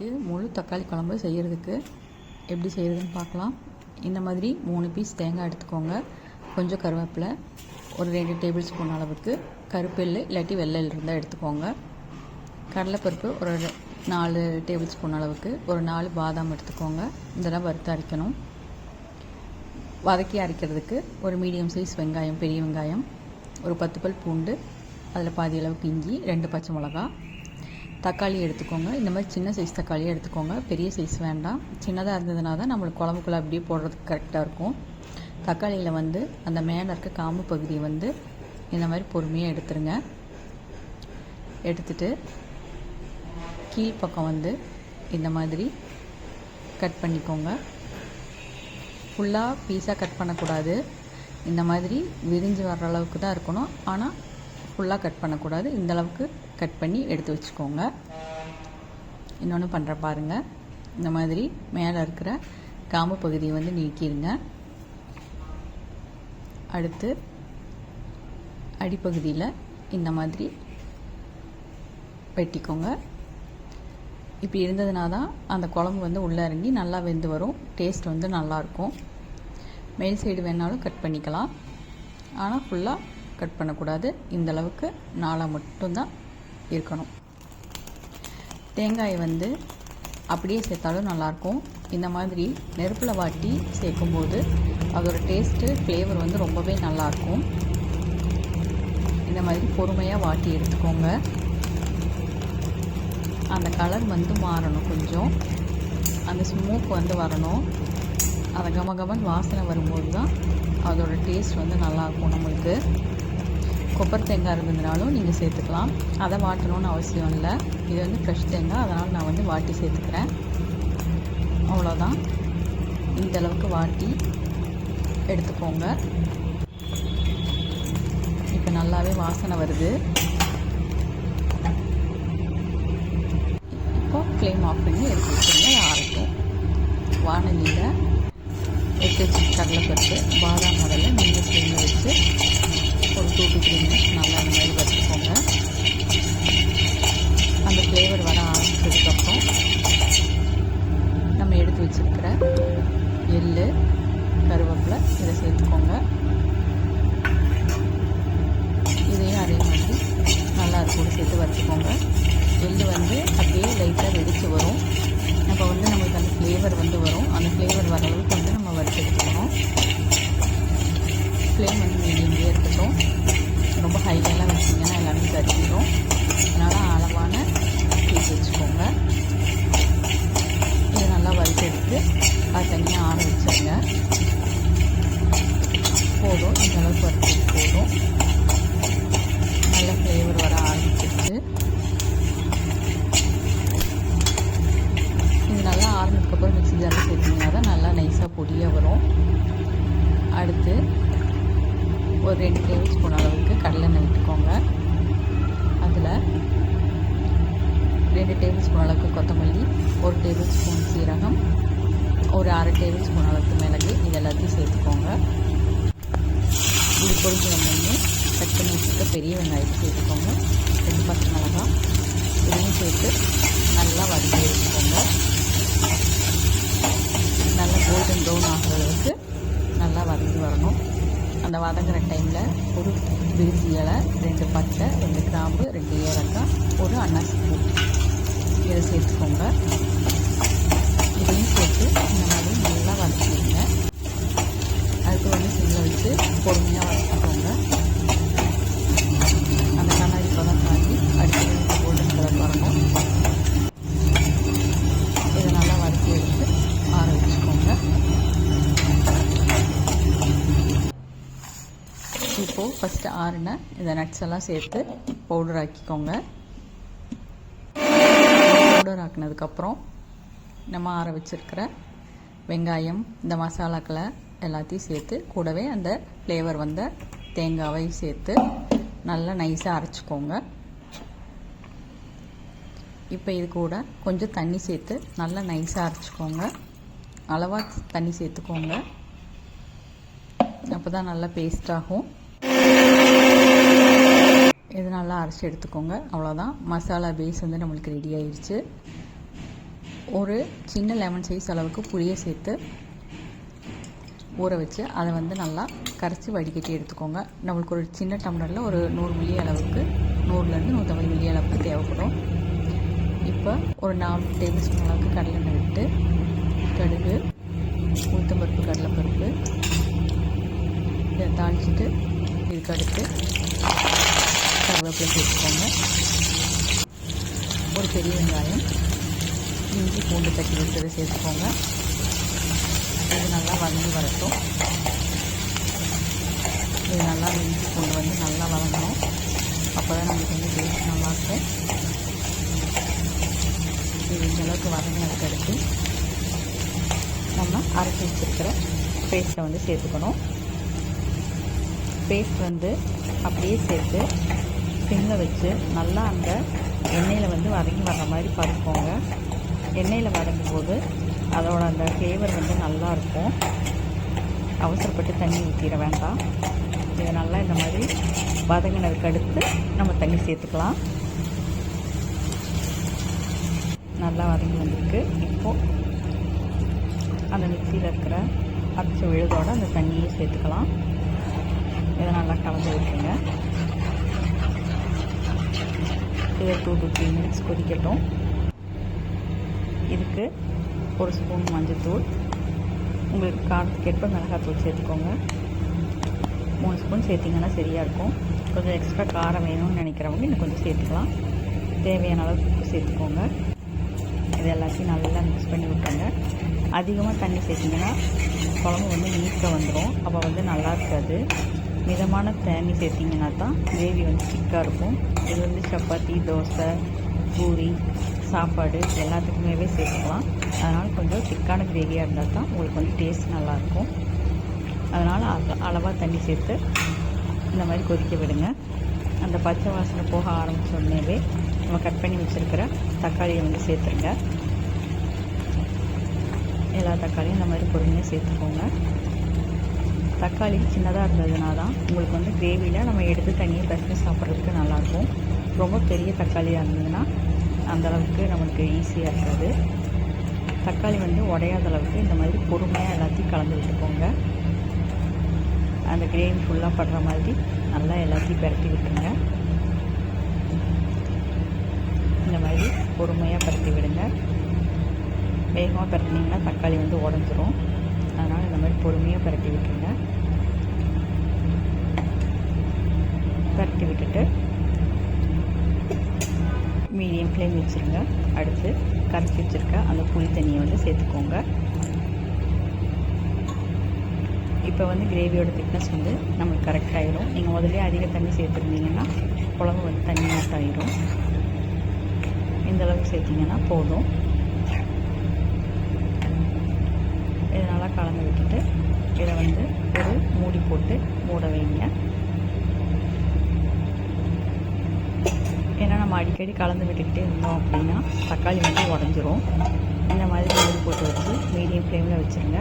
இன்றைக்கி முழு தக்காளி குழம்பு செய்கிறதுக்கு எப்படி செய்கிறதுன்னு பார்க்கலாம். இந்த மாதிரி மூணு பீஸ் தேங்காய் எடுத்துக்கோங்க. கொஞ்சம் கருவேப்பிலை ஒரு ரெண்டு டேபிள் ஸ்பூன் அளவுக்கு கருப்பெல்லு இல்லாட்டி வெள்ளை இருந்தால் எடுத்துக்கோங்க. கடலைப்பருப்பு ஒரு நாலு டேபிள் ஸ்பூன் அளவுக்கு ஒரு நாலு பாதாம் எடுத்துக்கோங்க. இதெல்லாம் வறுத்து அரைக்கணும். வதக்கி அரைக்கிறதுக்கு ஒரு மீடியம் சைஸ் வெங்காயம் பெரிய வெங்காயம் ஒரு பத்து பல் பூண்டு அதில் பாதி அளவுக்கு இஞ்சி ரெண்டு பச்சை மிளகா தக்காளி எடுத்துக்கோங்க. இந்த மாதிரி சின்ன சைஸ் தக்காளியாக எடுத்துக்கோங்க. பெரிய சைஸ் வேண்டாம். சின்னதாக இருந்ததுனா தான் நம்மளுக்கு குழம்புக்குள்ளே அப்படியே போடுறதுக்கு கரெக்டாக இருக்கும். தக்காளியில் வந்து அந்த மேலே இருக்க காம்பு பகுதியை வந்து இந்த மாதிரி பொறுமையாக எடுத்துருங்க. எடுத்துட்டு கீழ்ப்பக்கம் வந்து இந்த மாதிரி கட் பண்ணிக்கோங்க. ஃபுல்லாக பீஸாக கட் பண்ணக்கூடாது. இந்த மாதிரி விரிஞ்சு வர்ற அளவுக்கு தான் இருக்கணும். ஆனால் ஃபுல்லாக கட் பண்ணக்கூடாது. இந்த அளவுக்கு கட் பண்ணி எடுத்து வச்சுக்கோங்க. இன்னொன்று பண்ணுற பாருங்கள் இந்த மாதிரி மேலே இருக்கிற காம்பு பகுதியை வந்து நீக்கிடுங்க அடுத்து அடிப்பகுதியில் இந்த மாதிரி வெட்டிக்கோங்க. இப்படி இருந்ததுனா தான் அந்த குழம்பு வந்து உள்ளே இறங்கி நல்லா வெந்து வரும். டேஸ்ட் வந்து நல்லாயிருக்கும் மேல் சைடு வேணாலும் கட் பண்ணிக்கலாம். ஆனால் ஃபுல்லாக கட் பண்ணக்கூடாது. இந்த அளவுக்கு நாளாக மட்டும்தான் இருக்கணும். தேங்காயை வந்து அப்படியே சேர்த்தாலும் நல்லாயிருக்கும். இந்த மாதிரி நெருப்பில் வாட்டி சேர்க்கும்போது அதோட டேஸ்ட்டு ஃப்ளேவர் வந்து ரொம்பவே நல்லாயிருக்கும். இந்த மாதிரி பொறுமையாக வாட்டி எடுத்துக்கோங்க. அந்த கலர் வந்து மாறணும் கொஞ்சம். அந்த ஸ்மோக் வந்து வரணும். அந்த கமகமன் வாசனை வரும்போது தான் அதோடய டேஸ்ட் வந்து நல்லாயிருக்கும் நம்மளுக்கு. கொப்பர் தேங்காய் இருந்ததுனாலும் நீங்கள் சேர்த்துக்கலாம். அதை வாட்டணும்னு அவசியம் இல்லை. இது வந்து ஃப்ரெஷ் தேங்காய். அதனால் நான் வந்து வாட்டி சேர்த்துக்கிறேன். அவ்வளோதான் இந்த அளவுக்கு வாட்டி எடுத்துக்கோங்க. இப்போ நல்லாவே வாசனை வருது. இப்போ ஃப்ளேம் ஆஃப் பண்ணி எடுத்து வச்சுருங்க. ஆறட்டும். வானலியில் எடுத்து வச்சு கடலைப்பருப்பு பாதாம் முதல்ல நீங்கள் ஃப்ளேமில் வச்சு தூக்கிக்கிறீங்க நல்லா அந்த மாதிரி வச்சுக்கோங்க. அந்த ஃப்ளேவர் வர ஆரம்பிச்சதுக்கப்புறம் நம்ம எடுத்து வச்சுருக்கிற எள்ளு கருவேப்பிலை இதை சேர்த்துக்கோங்க. ஒரு ரெண்டு டேபிள் ஸ்பூன் அளவுக்கு கடலெண்ணெய் விட்டுக்கோங்க அதில் ரெண்டு டேபிள் ஸ்பூன் அளவுக்கு கொத்தமல்லி ஒரு டேபிள் ஸ்பூன் சீரகம் ஒரு அரை டேபிள் ஸ்பூன் அளவுக்கு மிளகு இது எல்லாத்தையும் சேர்த்துக்கோங்க. இது பொரிஞ்சு வந்தோடனே கட் பண்ணி வச்சுருக்க பெரிய வெங்காயத்தை சேர்த்துக்கோங்க. ரெண்டு பச்சை மிளகா இதையும் சேர்த்து நல்லா வதக்கி வச்சுக்கோங்க நல்லா கோல்டன் ப்ரௌன் ஆகிற அளவுக்கு நல்லா வதங்கி வரணும். அந்த வதங்குற டைமில் ஒரு விரிசி இலை ரெண்டு பச்சை ரெண்டு கிராம்பு ரெண்டு ஏலக்காய் ஒரு அன்னாசி பூ இதை சேர்த்துக்கோங்க. இதையும் சேர்த்து இந்த மாதிரி நல்லா வதக்கிடுங்க. அதுக்கு வந்து சிம்மில் வச்சு பொறுமையாக வதக்கணும். ஃபஸ்ட்டு ஆறுன. இந்த நட்ஸ் எல்லாம் சேர்த்து பவுடர் ஆக்கிக்கோங்க. பவுடர் ஆக்கினதுக்கப்புறம் நம்ம ஆற வச்சிருக்கிற வெங்காயம் இந்த மசாலாக்களை எல்லாத்தையும் சேர்த்து கூடவே அந்த ஃப்ளேவர் வந்த தேங்காவையும் சேர்த்து நல்லா நைஸாக அரைச்சிக்கோங்க. இப்போ இது கூட கொஞ்சம் தண்ணி சேர்த்து நல்லா நைஸாக அரைச்சிக்கோங்க. அளவாக தண்ணி சேர்த்துக்கோங்க. அப்போ தான் நல்லா பேஸ்ட் ஆகும் இது நல்லா அரைச்சி எடுத்துக்கோங்க. அவ்வளோதான் மசாலா பேஸ் வந்து நம்மளுக்கு ரெடி ஆயிடுச்சு ஒரு சின்ன லெமன் சைஸ் அளவுக்கு புளியை சேர்த்து ஊற வச்சு அதை வந்து நல்லா கரைச்சி வடிகட்டி எடுத்துக்கோங்க. நம்மளுக்கு ஒரு சின்ன டம்ளரில் ஒரு நூறு மில்லி அளவுக்கு நூறுலேருந்து நூற்றம்பது மில்லி அளவுக்கு தேவைப்படும். இப்போ ஒரு நாலு டேபிள் ஸ்பூன் அளவுக்கு கடலெண்ணெய் விட்டு கடுகு உளுத்தம்பருப்பு கடலைப்பருப்பு இதை தாளிச்சிட்டு இதுக்கு அடுத்து கருவேப்பிலை சேர்த்துக்கோங்க. ஒரு பெரிய வெங்காயம் இஞ்சி பூண்டு தட்டி வச்சதை சேர்த்துக்கோங்க. இது நல்லா வதங்கி வரட்டும். இது நல்லா இஞ்சி பூண்டு வந்து நல்லா வதங்கணும். அப்போ தான் நமக்கு வந்து டேஸ்ட் நல்லாயிருக்கும் இது இந்த அளவுக்கு வதங்கினதுக்கு நம்ம அரைச்சி வச்சுருக்கிற பேஸ்ட்டை வந்து சேர்த்துக்கணும். பேஸ்ட் வந்து அப்படியே சேர்த்து சிம்மில் வச்சு நல்லா அந்த எண்ணெயில் வந்து வதங்கி வர்ற மாதிரி பருப்போங்க. எண்ணெயில் வதங்கும் போது அதோட அந்த ஃப்ளேவர் வந்து நல்லா இருக்கும். அவசரப்பட்டு தண்ணி ஊற்றிட வேண்டாம். இதை நல்லா இந்த மாதிரி வதங்கினதுக்கு அடுத்து நம்ம தண்ணி சேர்த்துக்கலாம். நல்லா வதங்கி வந்திருக்கு. இப்போது அந்த மிக்சியில் இருக்கிற அரைச்ச விழுதோட அந்த தண்ணியை சேர்த்துக்கலாம். இதை நல்லா கலந்து விட்டுருங்க. இதை டூ டு த்ரீ மினிட்ஸ் கொதிக்கட்டும். இதுக்கு ஒரு ஸ்பூன் மஞ்சள்தூள் உங்களுக்கு காரத்துக்கேற்ப மிளகாத்தூள் சேர்த்துக்கோங்க. மூணு ஸ்பூன் சேர்த்திங்கன்னா சரியாக இருக்கும். கொஞ்சம் எக்ஸ்ட்ரா காரம் வேணும்னு நினைக்கிறவங்க இன்னும் கொஞ்சம் சேர்த்துக்கலாம். தேவையான அளவுக்கு உப்பு சேர்த்துக்கோங்க. இது எல்லாத்தையும் நல்லா மிக்ஸ் பண்ணி விட்டுருங்க. அதிகமாக தண்ணி சேர்த்திங்கன்னா குழம்பு வந்து நீட்டாக வந்துடும் அப்போ வந்து நல்லா இருக்காது. மிதமான தண்ணி சேர்த்திங்கன்னா தான் கிரேவி வந்து திக்காக இருக்கும். இது வந்து சப்பாத்தி தோசை பூரி சாப்பாடு எல்லாத்துக்குமே சேர்த்துக்கலாம். அதனால் கொஞ்சம் திக்கான கிரேவியாக இருந்தால் தான் உங்களுக்கு வந்து டேஸ்ட் நல்லாயிருக்கும். அதனால் அளவாக தண்ணி சேர்த்து இந்த மாதிரி கொதிக்க விடுங்க. அந்த பச்சை வாசனை போக ஆரம்பித்தோடனேவே நம்ம கட் பண்ணி வச்சுருக்கிற தக்காளியை வந்து சேர்த்துருங்க. எல்லா தக்காளியும் இந்த மாதிரி பொறுமையாக சேர்த்துக்கோங்க. தக்காளி சின்னதாக இருந்ததுனால தான் உங்களுக்கு வந்து கிரேவியில் நம்ம எடுத்து தனியாக பிசைஞ்சு சாப்பிட்றதுக்கு நல்லாயிருக்கும். ரொம்ப பெரிய தக்காளியாக இருந்ததுன்னா அந்தளவுக்கு நம்மளுக்கு ஈஸியாக இருக்காது. தக்காளி வந்து உடையாத அளவுக்கு இந்த மாதிரி பொறுமையாக எல்லாத்தையும் கலந்து விட்டுக்கோங்க. அந்த கிரேவி ஃபுல்லாக படுற மாதிரி நல்லா எல்லாத்தையும் பரட்டி விட்டுருங்க. இந்த மாதிரி பொறுமையாக பரட்டி விடுங்க. வேகமாக பரட்டினீங்கன்னா தக்காளி வந்து உடஞ்சிரும். அதனால் இந்த மாதிரி பொறுமையாக பரட்டி விட்டுருங்க. பரட்டி விட்டுட்டு மீடியம் ஃப்ளேம் வச்சுருங்க. அடுத்து கரைச்சி வச்சுருக்க அந்த புளி தண்ணியை வந்து சேர்த்துக்கோங்க. இப்போ வந்து கிரேவியோட திக்னஸ் வந்து நம்மளுக்கு கரெக்ட் ஆகிடும் நீங்கள் முதல்ல அதிக தண்ணி சேர்த்துருந்தீங்கன்னா குழம்பு வந்து தண்ணியாக ஆகிடும் இந்தளவுக்கு சேர்த்திங்கன்னா போதும். இதனால் நல்லா கலந்து விட்டுட்டு இதை வந்து ஒரு மூடி போட்டு மூட வைங்க. ஏன்னா நம்ம அடிக்கடி கலந்து விட்டுக்கிட்டே இருந்தோம் அப்படின்னா தக்காளி வந்து உடஞ்சிரும். இந்த மாதிரி மூடி போட்டு வச்சு மீடியம் ஃப்ளேமில் வச்சுருங்க.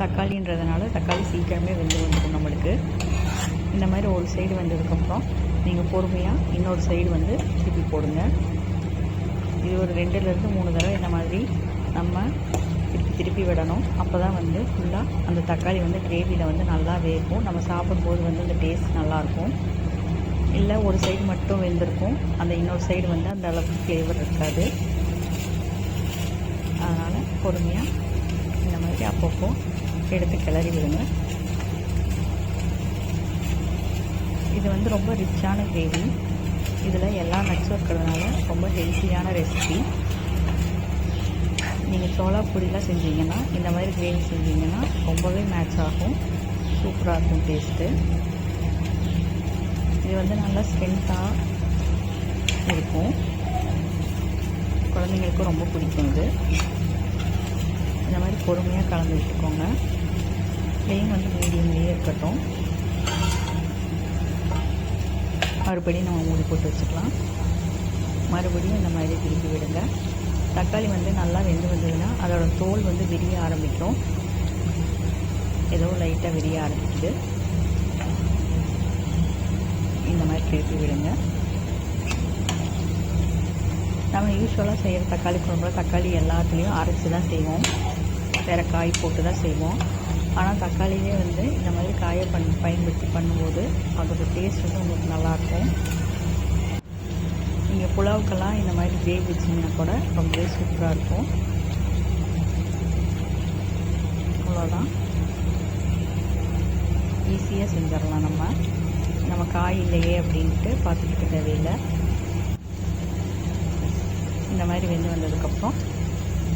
தக்காளின்றதுனால தக்காளி சீக்கிரமே வெந்து வந்துடும் நம்மளுக்கு. இந்த மாதிரி ஒரு சைடு வந்ததுக்கப்புறம் நீங்கள் பொறுமையாக இன்னொரு சைடு வந்து திருப்பி போடுங்க. இது ஒரு ரெண்டுலேருந்து மூணு தடவை இந்த மாதிரி நம்ம திருப்பி திருப்பி விடணும். அப்போ தான் வந்து ஃபுல்லாக அந்த தக்காளி வந்து கிரேவியில் வந்து நல்லா வேகும். நம்ம சாப்பிடும்போது வந்து அந்த டேஸ்ட் நல்லாயிருக்கும் இல்லை ஒரு சைடு மட்டும் வெந்திருக்கும். அந்த இன்னொரு சைடு வந்து அந்த அளவுக்கு ஃப்ளேவர் இருக்காது. அதனால் பொறுமையாக இந்த மாதிரி அப்பப்போ எடுத்து கிளறி விடுங்க. இது வந்து ரொம்ப ரிச்சான கிரேவி இதில் எல்லா நட்ஸும் இருக்கிறதுனால ரொம்ப ஹெல்த்தியான ரெசிபி நீங்கள் சோளா பொடிலாம் செஞ்சீங்கன்னா இந்த மாதிரி கிரேவி செஞ்சீங்கன்னா ரொம்பவே மேட்ச் ஆகும். சூப்பராக இருக்கும் டேஸ்ட்டு இது வந்து நல்லா ஸ்ட்ரென்த்தாக இருக்கும். குழந்தைங்களுக்கும் ரொம்ப பிடிக்கும் இது. இந்த மாதிரி பொறுமையாக கலந்து விட்டுக்கோங்க. ஃப்ளேம் வந்து மீடியம்லேயே இருக்கட்டும். மறுபடியும் நம்ம மூடி போட்டு வச்சுக்கலாம். மறுபடியும் இந்த மாதிரி திருப்பி விடுங்க. தக்காளி வந்து நல்லா வெந்து வந்ததுன்னா அதோட தோல் வந்து விரிய ஆரம்பிக்கும். ஏதோ லைட்டாக விரிய ஆரம்பிக்குது. இந்த மாதிரி திருப்பி விடுங்க. நம்ம யூஸ்வலாக செய்கிற தக்காளி குழம்புல தக்காளி எல்லாத்துலேயும் அரைச்சி தான் செய்வோம். வேறு காய் போட்டு தான் செய்வோம். ஆனால் தக்காளியே வந்து இந்த மாதிரி காயை பண் பயன்படுத்தி பண்ணும்போது அதோட டேஸ்ட் வந்து உங்களுக்கு நல்லாயிருக்கும் நீங்கள் புலாவுக்கெல்லாம் இந்த மாதிரி கிரேவி வச்சிங்கன்னா கூட ரொம்பவே சூப்பராக இருக்கும். அவ்வளோதான் ஈஸியாக செஞ்சிடலாம் நம்ம. நம்ம காய் இல்லையே அப்படின்ட்டு பார்த்துக்கிட்டு தேவையில்லை. இந்த மாதிரி வெந்து வந்ததுக்கப்புறம்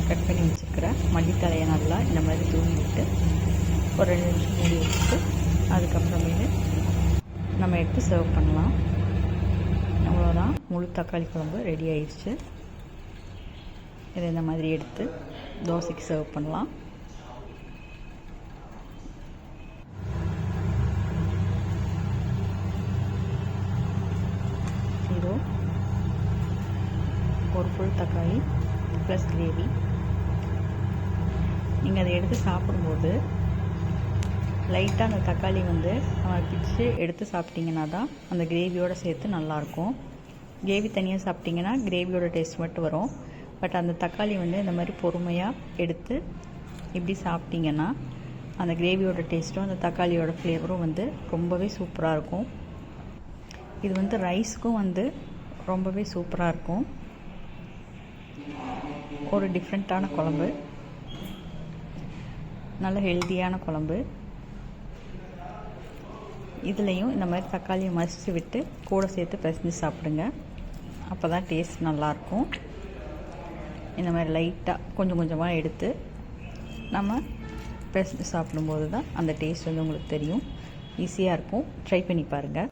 கட் பண்ணி வச்சுருக்கிற மல்லித்தலையை நல்லா இந்த மாதிரி தூவி விட்டு ஒரு ரெண்டு நிமிஷம் மூடி வச்சுட்டு அதுக்கப்புறமேலு நம்ம எடுத்து சர்வ் பண்ணலாம். அவ்வளோதான் முழு தக்காளி குழம்பு ரெடி ஆயிடுச்சு. இதை இந்த மாதிரி எடுத்து தோசைக்கு சர்வ் பண்ணலாம். இதோ ஒரு ஃபுல் தக்காளி ப்ளஸ் கிரேவி நீங்கள் அதை எடுத்து சாப்பிடும்போது லைட்டாக அந்த தக்காளி வந்து நம்ம பிச்சு எடுத்து சாப்பிட்டிங்கன்னா தான் அந்த கிரேவியோடு சேர்த்து நல்லாயிருக்கும். கிரேவி தனியாக சாப்பிட்டிங்கன்னா கிரேவியோட டேஸ்ட் மட்டும் வரும். பட் அந்த தக்காளி வந்து இந்த மாதிரி பொறுமையாக எடுத்து இப்படி சாப்பிட்டிங்கன்னா அந்த கிரேவியோட டேஸ்ட்டும் அந்த தக்காளியோட ஃப்ளேவரும் வந்து ரொம்பவே சூப்பராக இருக்கும். இது வந்து ரைஸ்க்கும் வந்து ரொம்பவே சூப்பராக இருக்கும். ஒரு டிஃப்ரெண்ட்டான குழம்பு. நல்ல ஹெல்த்தியான குழம்பு. இதுலேயும் இந்த மாதிரி தக்காளியை மசித்து விட்டு கூட சேர்த்து பிசைஞ்சு சாப்பிடுங்க. அப்போ தான் டேஸ்ட் நல்லாயிருக்கும். இந்த மாதிரி லைட்டாக கொஞ்சம் கொஞ்சமாக எடுத்து நம்ம பிசைஞ்சு சாப்பிடும்போது தான் அந்த டேஸ்ட் வந்து உங்களுக்கு தெரியும். ஈஸியாக இருக்கும். ட்ரை பண்ணி பாருங்கள்